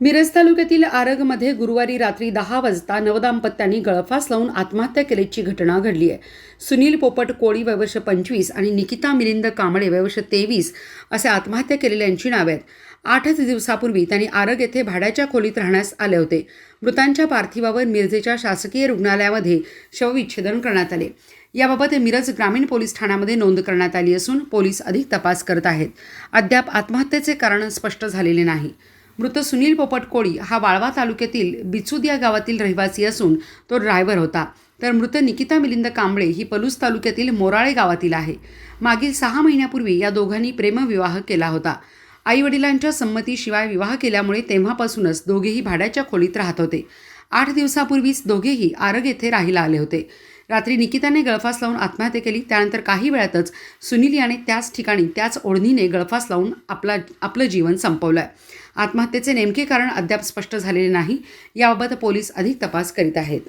मिरज तालुक्यातील आरगमध्ये गुरुवारी रात्री दहा वाजता नवदाम्पत्यांनी गळफास लावून आत्महत्या केल्याची घटना घडली आहे. सुनील पोपट कोळी वयवर्ष पंचवीस आणि निकिता मिलिंद कांबळे वयवर्ष तेवीस असे आत्महत्या केलेल्यांची नावे आहेत. आठच दिवसापूर्वी त्यांनी आरग येथे भाड्याच्या खोलीत राहण्यास आले होते. मृतांच्या पार्थिवावर मिरजेच्या शासकीय रुग्णालयामध्ये शवविच्छेदन करण्यात आले. याबाबत मिरज ग्रामीण पोलीस ठाण्यामध्ये नोंद करण्यात आली असून पोलीस अधिक तपास करत आहेत. अद्याप आत्महत्येचे कारण स्पष्ट झालेले नाही. मृत सुनील पोपट कोळी हा वाळवा तालुक्यातील बिचूद या गावातील रहिवासी असून तो ड्रायव्हर होता. तर मृत निकिता मिलिंद कांबळे ही पलूस तालुक्यातील मोराळे गावातील आहे. मागील सहा महिन्यापूर्वी या दोघांनी प्रेमविवाह केला होता. आईवडिलांच्या संमतीशिवाय विवाह केल्यामुळे तेव्हापासूनच दोघेही भाड्याच्या खोलीत राहत होते. आठ दिवसापूर्वीच दोघेही आरग येथे राहायला आले होते. रात्री निकिताने गळफास लावून आत्महत्या केली. त्यानंतर काही वेळातच सुनील याने त्याच ठिकाणी त्याच ओढणीने गळफास लावून आपला आपलं जीवन संपवलं आहे आत्महत्येचे नेमके कारण अद्याप स्पष्ट झालेले नाही. याबाबत पोलीस अधिक तपास करीत आहेत.